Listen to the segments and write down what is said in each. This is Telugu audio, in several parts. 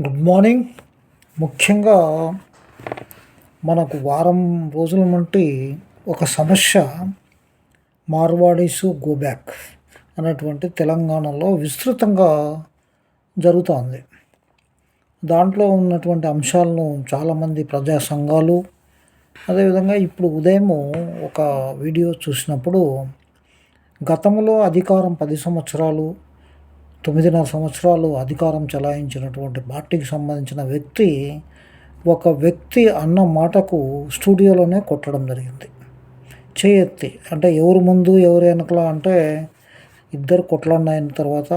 Good morning. ముఖ్యంగా మనకు వారం రోజుల నుండి ఒక సమస్య మార్వాడీసు గో బ్యాక్ అనేటువంటి తెలంగాణలో విస్తృతంగా జరుగుతోంది. దాంట్లో ఉన్నటువంటి అంశాలను చాలామంది ప్రజా సంఘాలు అదేవిధంగా ఇప్పుడు ఉదయం ఒక వీడియో చూసినప్పుడు గతంలో అధికారం పది సంవత్సరాలు తొమ్మిదిన్నర సంవత్సరాలు అధికారం చలాయించినటువంటి పార్టీకి సంబంధించిన వ్యక్తి ఒక వ్యక్తి అన్న మాటకు స్టూడియోలోనే కొట్టడం జరిగింది. చేయెత్తి అంటే ఎవరు ముందు ఎవరు వెనకల అంటే ఇద్దరు కొట్లాడిన తర్వాత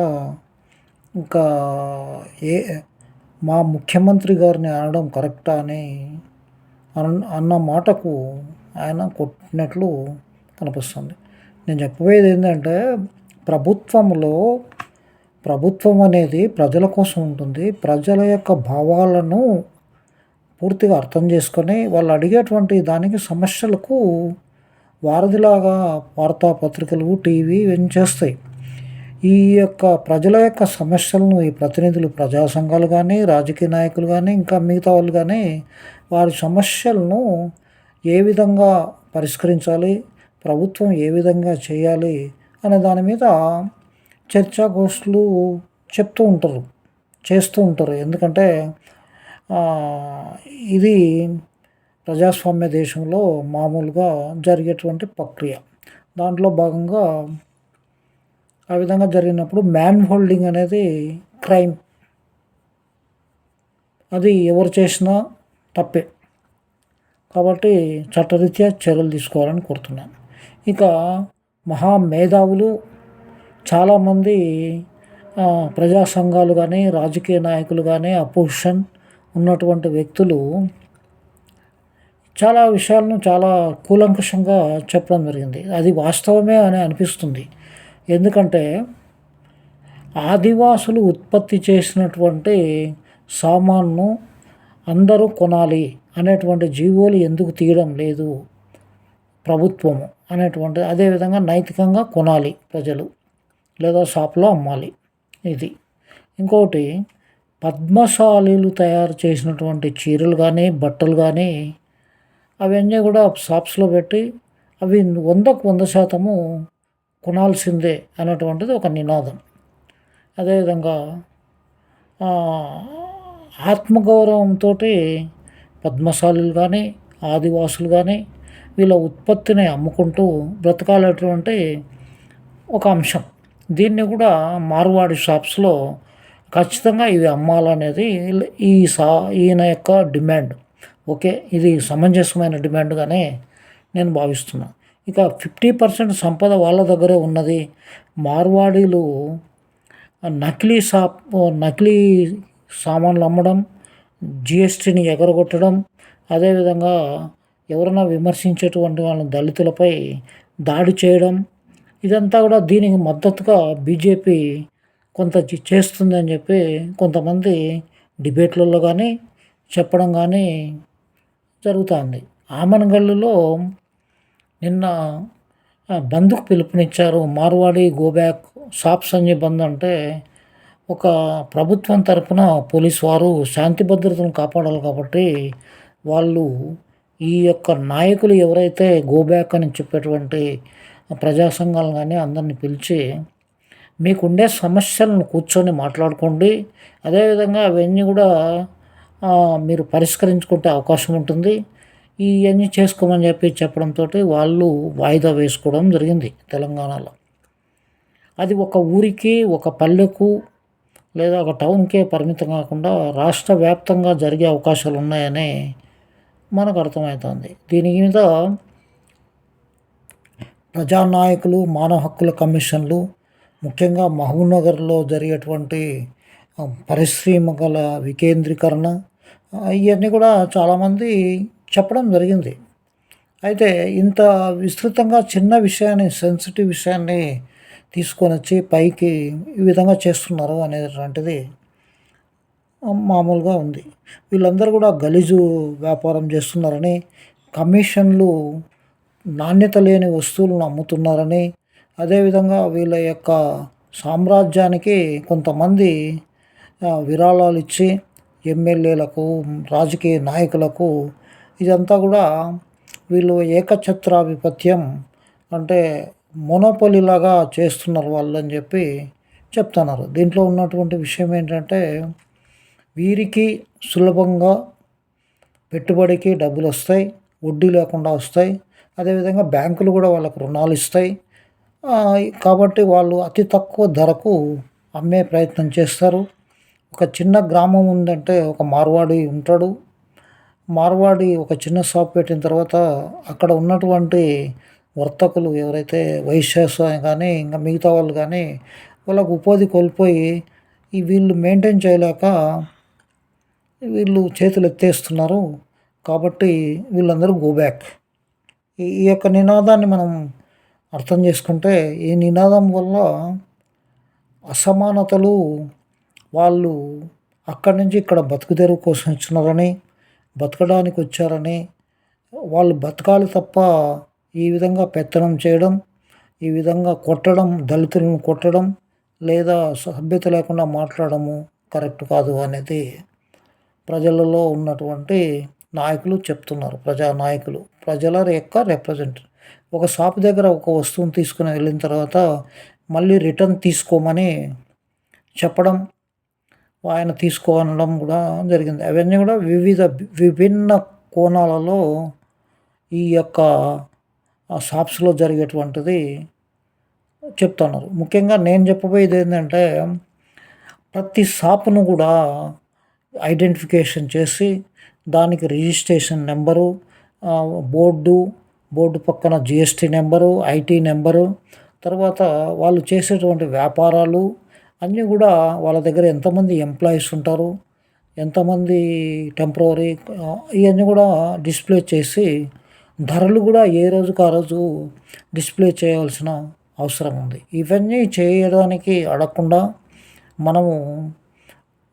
ఇంకా ఏ మా ముఖ్యమంత్రి గారిని అనడం కరెక్టా అని అన్- అన్న మాటకు ఆయన కొట్టినట్లు కనిపిస్తుంది. నేను చెప్పబోయేది ఏంటంటే ప్రభుత్వంలో ప్రభుత్వం అనేది ప్రజల కోసం ఉంటుంది. ప్రజల యొక్క భావాలను పూర్తిగా అర్థం చేసుకొని వాళ్ళు అడిగేటువంటి దానికి సమస్యలకు వారధిలాగా వార్తాపత్రికలు టీవీ ఇవన్నీ చేస్తాయి ఈ యొక్క ప్రజల యొక్క సమస్యలను ఈ ప్రతినిధులు ప్రజా సంఘాలు కానీ రాజకీయ నాయకులు కానీ ఇంకా మిగతా వాళ్ళు కానీ వారి సమస్యలను ఏ విధంగా పరిష్కరించాలి ప్రభుత్వం ఏ విధంగా చేయాలి అనే దాని మీద చర్చాగోష్ఠులు చెప్తూ ఉంటారు చేస్తూ ఉంటారు. ఎందుకంటే ఇది ప్రజాస్వామ్య దేశంలో మామూలుగా జరిగేటువంటి ప్రక్రియ. దాంట్లో భాగంగా ఆ విధంగా జరిగినప్పుడు మ్యాన్ హోల్డింగ్ అనేది క్రైమ్. అది ఎవరు చేసినా తప్పే. కాబట్టి చట్టరీత్యా చర్యలు తీసుకోవాలని కోరుతున్నాను. ఇక మహా మేధావులు చాలామంది ప్రజా సంఘాలు కానీ రాజకీయ నాయకులు కానీ అపోజిషన్ ఉన్నటువంటి వ్యక్తులు చాలా విషయాలను చాలా కూలంకషంగా చెప్పడం జరిగింది. అది వాస్తవమే అని అనిపిస్తుంది. ఎందుకంటే ఆదివాసులు ఉత్పత్తి చేసినటువంటి సామాన్ను అందరూ కొనాలి అనేటువంటి జీవోలు ఎందుకు తీయడం లేదు? ప్రభుత్వము అనేటువంటి అదేవిధంగా నైతికంగా కొనాలి ప్రజలు. లేదా షాప్లో అమ్మాలి. ఇది. ఇంకోటి పద్మశాలీలు తయారు చేసినటువంటి చీరలు కానీ బట్టలు కానీ అవన్నీ కూడా షాప్స్లో పెట్టి అవి వందకు వంద శాతము కొనాల్సిందే అనేటువంటిది ఒక నినాదం. అదేవిధంగా ఆత్మగౌరవంతో పద్మశాలులు కానీ ఆదివాసులు కానీ వీళ్ళ ఉత్పత్తిని అమ్ముకుంటూ బ్రతకాలటువంటి ఒక అంశం. దీన్ని కూడా మార్వాడి షాప్స్లో ఖచ్చితంగా ఇవి అమ్మాలనేది ఈ సా ఈయన యొక్క డిమాండ్. ఓకే ఇది సమంజసమైన డిమాండ్గానే నేను భావిస్తున్నా. ఇక ఫిఫ్టీ పర్సెంట్ సంపద వాళ్ళ దగ్గరే ఉన్నది. మార్వాడీలు నకిలీ షాప్ నకిలీ సామాన్లు అమ్మడం జిఎస్టీని ఎగరగొట్టడం అదేవిధంగా ఎవరైనా విమర్శించేటువంటి వాళ్ళ దళితులపై దాడి చేయడం ఇదంతా కూడా దీనికి మద్దతుగా బీజేపీ కొంత చేస్తుందని చెప్పి కొంతమంది డిబేట్లలో కానీ చెప్పడం కానీ జరుగుతుంది. ఆమనగల్లులో నిన్న బంద్కు పిలుపునిచ్చారు మార్వాడి గోబ్యాక్ షాప్స్ అని బంద్ అంటే ఒక ప్రభుత్వం తరపున పోలీస్ వారు శాంతి భద్రతను కాపాడాలి కాబట్టి వాళ్ళు ఈ యొక్క నాయకులు ఎవరైతే గోబ్యాక్ అని చెప్పేటువంటి ప్రజా సంఘాలు కానీ అందరిని పిలిచి మీకుండే సమస్యలను కూర్చొని మాట్లాడుకోండి. అదేవిధంగా అవన్నీ కూడా మీరు పరిష్కరించుకుంటే అవకాశం ఉంటుంది. ఇవన్నీ చేసుకోమని చెప్పి చెప్పడంతో వాళ్ళు వాయిదా వేసుకోవడం జరిగింది తెలంగాణలో. అది ఒక ఊరికి ఒక పల్లెకు లేదా ఒక టౌన్కే పరిమితం కాకుండా రాష్ట్ర వ్యాప్తంగా జరిగే అవకాశాలు ఉన్నాయని మనకు అర్థమవుతుంది. దీని మీద ప్రజానాయకులు మానవ హక్కుల కమిషన్లు ముఖ్యంగా మహబూబ్నగర్లో జరిగేటువంటి పరిశ్రమ పరిశ్రమల వికేంద్రీకరణ ఇవన్నీ కూడా చాలామంది చెప్పడం జరిగింది. అయితే ఇంత విస్తృతంగా చిన్న విషయాన్ని సెన్సిటివ్ విషయాన్ని తీసుకొని వచ్చి పైకి ఈ విధంగా చేస్తున్నారు అనేటువంటిది మామూలుగా ఉంది. వీళ్ళందరూ కూడా గలీజు వ్యాపారం చేస్తున్నారని కమిషన్లు నాణ్యత లేని వస్తువులను అమ్ముతున్నారని అదేవిధంగా వీళ్ళ యొక్క సామ్రాజ్యానికి కొంతమంది విరాళాలు ఇచ్చి ఎమ్మెల్యేలకు రాజకీయ నాయకులకు ఇదంతా కూడా వీళ్ళు ఏకఛత్రాధిపత్యం అంటే మొనోపొలి లాగా చేస్తున్నారు వాళ్ళు అని చెప్పి చెప్తున్నారు. దీంట్లో ఉన్నటువంటి విషయం ఏంటంటే వీరికి సులభంగా పెట్టుబడికి డబ్బులు వస్తాయి వడ్డీ లేకుండా వస్తాయి అదేవిధంగా బ్యాంకులు కూడా వాళ్ళకు రుణాలు ఇస్తాయి. కాబట్టి వాళ్ళు అతి తక్కువ ధరకు అమ్మే ప్రయత్నం చేస్తారు. ఒక చిన్న గ్రామం ఉందంటే ఒక మార్వాడి ఉంటాడు. మార్వాడి ఒక చిన్న షాప్ పెట్టిన తర్వాత అక్కడ ఉన్నటువంటి వర్తకులు ఎవరైతే వైశ్యాస్ కానీ ఇంకా మిగతా వాళ్ళు కానీ వాళ్ళకు ఉపాధి కోల్పోయి ఈ వీళ్ళు మెయింటైన్ చేయలేక వీళ్ళు చేతులు ఎత్తేస్తున్నారు. కాబట్టి వీళ్ళందరూ గో బ్యాక్. ఈ యొక్క నినాదాన్ని మనం అర్థం చేసుకుంటే ఈ నినాదం వల్ల అసమానతలు వాళ్ళు అక్కడి నుంచి ఇక్కడ బతుకుదెరువు కోసం వచ్చినారని బతకడానికి వచ్చారని వాళ్ళు బతకాలి తప్ప ఈ విధంగా పెత్తనం చేయడం ఈ విధంగా కొట్టడం దళితులను కొట్టడం లేదా సభ్యత లేకుండా మాట్లాడము కరెక్ట్ కాదు అనేది ప్రజలలో ఉన్నటువంటి నాయకులు చెప్తున్నారు ప్రజా నాయకులు. ప్రజల యొక్క రిప్రజెంట్ ఒక షాప్ దగ్గర ఒక వస్తువుని తీసుకుని వెళ్ళిన తర్వాత మళ్ళీ రిటర్న్ తీసుకోమని చెప్పడం ఆయన తీసుకోవడం కూడా జరిగింది. అవన్నీ కూడా వివిధ విభిన్న కోణాలలో ఈ యొక్క షాప్స్లో జరిగేటువంటిది చెప్తున్నారు. ముఖ్యంగా నేను చెప్పబోయేది ఏంటంటే ప్రతి షాపును కూడా ఐడెంటిఫికేషన్ చేసి దానికి రిజిస్ట్రేషన్ నెంబరు బోర్డు బోర్డు పక్కన జిఎస్టీ నెంబరు ఐటీ నెంబరు తర్వాత వాళ్ళు చేసేటువంటి వ్యాపారాలు అన్నీ కూడా వాళ్ళ దగ్గర ఎంతమంది ఎంప్లాయీస్ ఉంటారు ఎంతమంది టెంపరీ ఇవన్నీ కూడా డిస్ప్లే చేసి ధరలు కూడా ఏ రోజుకు ఆ రోజు డిస్ప్లే చేయవలసిన అవసరం ఉంది. ఇవన్నీ చేయడానికి అడగకుండా మనము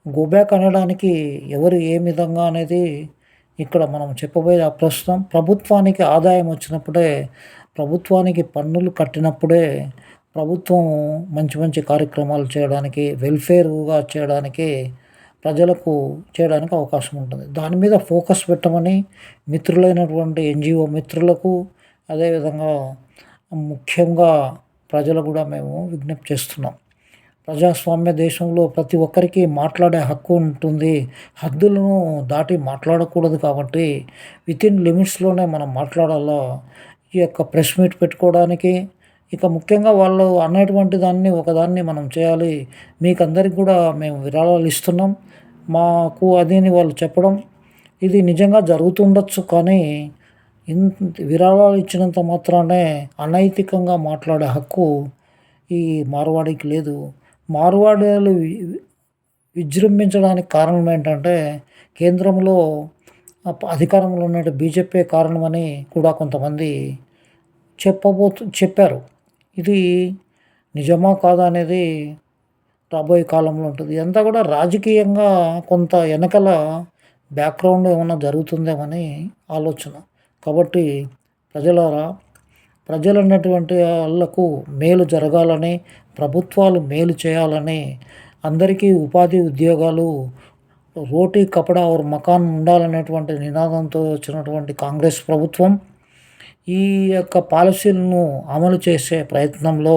గోబ్యాక్ అనడానికి ఎవరు ఏ విధంగా అనేది ఇక్కడ మనం చెప్పబోయే ప్రస్తుతం. ప్రభుత్వానికి ఆదాయం వచ్చినప్పుడే ప్రభుత్వానికి పన్నులు కట్టినప్పుడే ప్రభుత్వం మంచి మంచి కార్యక్రమాలు చేయడానికి వెల్ఫేర్గా చేయడానికి ప్రజలకు చేయడానికి అవకాశం ఉంటుంది. దాని మీద ఫోకస్ పెట్టమని మిత్రులైనటువంటి ఎన్జిఓ మిత్రులకు అదేవిధంగా ముఖ్యంగా ప్రజలు కూడా మేము విజ్ఞప్తి చేస్తున్నాం. ప్రజాస్వామ్య దేశంలో ప్రతి ఒక్కరికి మాట్లాడే హక్కు ఉంటుంది. హద్దులను దాటి మాట్లాడకూడదు కాబట్టి వితిన్ లిమిట్స్లోనే మనం మాట్లాడాలో? ఈ యొక్క ప్రెస్ మీట్ పెట్టుకోవడానికి. ఇక ముఖ్యంగా వాళ్ళు అనేటువంటి దాన్ని ఒకదాన్ని మనం చేయాలి. మీకు అందరికి కూడా మేము విరాళాలు ఇస్తున్నాం. మాకు అదేని వాళ్ళు చెప్పడం. ఇది నిజంగా జరుగుతుండొచ్చు కానీ ఇంత విరాళాలు ఇచ్చినంత మాత్రానే అనైతికంగా మాట్లాడే హక్కు ఈ మార్వాడికి లేదు. మార్వాడీలు విజృంభించడానికి కారణం ఏంటంటే కేంద్రంలో అధికారంలో ఉన్న బీజేపీ కారణమని కూడా కొంతమంది చెప్పబోతు చెప్పారు. ఇది నిజమా కాదా అనేది రాబోయే కాలంలో ఉంటుంది. ఇదంతా కూడా రాజకీయంగా కొంత వెనకల బ్యాక్గ్రౌండ్ ఏమైనా జరుగుతుందేమని ఆలోచన. కాబట్టి ప్రజలారా ప్రజలన్నటువంటి వాళ్ళకు వాళ్ళకు మేలు జరగాలని ప్రభుత్వాలు మేలు చేయాలని అందరికీ ఉపాధి ఉద్యోగాలు రోటీ కపడా ఒక మకాన్ ఉండాలనేటువంటి నినాదంతో వచ్చినటువంటి కాంగ్రెస్ ప్రభుత్వం ఈ యొక్క పాలసీలను అమలు చేసే ప్రయత్నంలో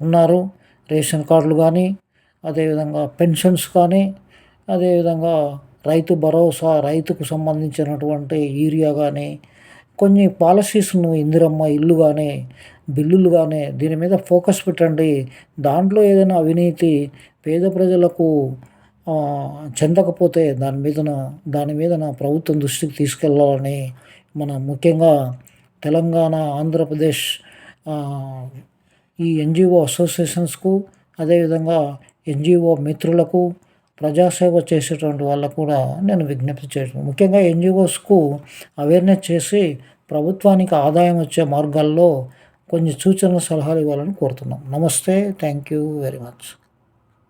ఉన్నారు. రేషన్ కార్డులు కానీ అదేవిధంగా పెన్షన్స్ కానీ అదేవిధంగా రైతు భరోసా రైతుకు సంబంధించినటువంటి యూరియా కానీ కొన్ని పాలసీస్ను ఇందిరమ్మ ఇల్లు కానీ బిల్లులు కానీ దీని మీద ఫోకస్ పెట్టండి. దాంట్లో ఏదైనా అవినీతి పేద ప్రజలకు చెందకపోతే దాని మీదన దాని మీదన ప్రభుత్వం దృష్టికి తీసుకెళ్ళాలని మన ముఖ్యంగా తెలంగాణ ఆంధ్రప్రదేశ్ ఈ ఎన్జిఓ అసోసియేషన్స్కు అదేవిధంగా ఎన్జిఓ మిత్రులకు ప్రజాసేవ చేసేటువంటి వాళ్ళకు కూడా నేను విజ్ఞప్తి చేయడం ముఖ్యంగా ఎన్జిఓస్కు అవేర్నెస్ చేసి ప్రభుత్వానికి ఆదాయం వచ్చే మార్గాల్లో కొన్ని సూచనలు సలహాలు ఇవ్వాలని కోరుతున్నాం. నమస్తే. Thank you very much.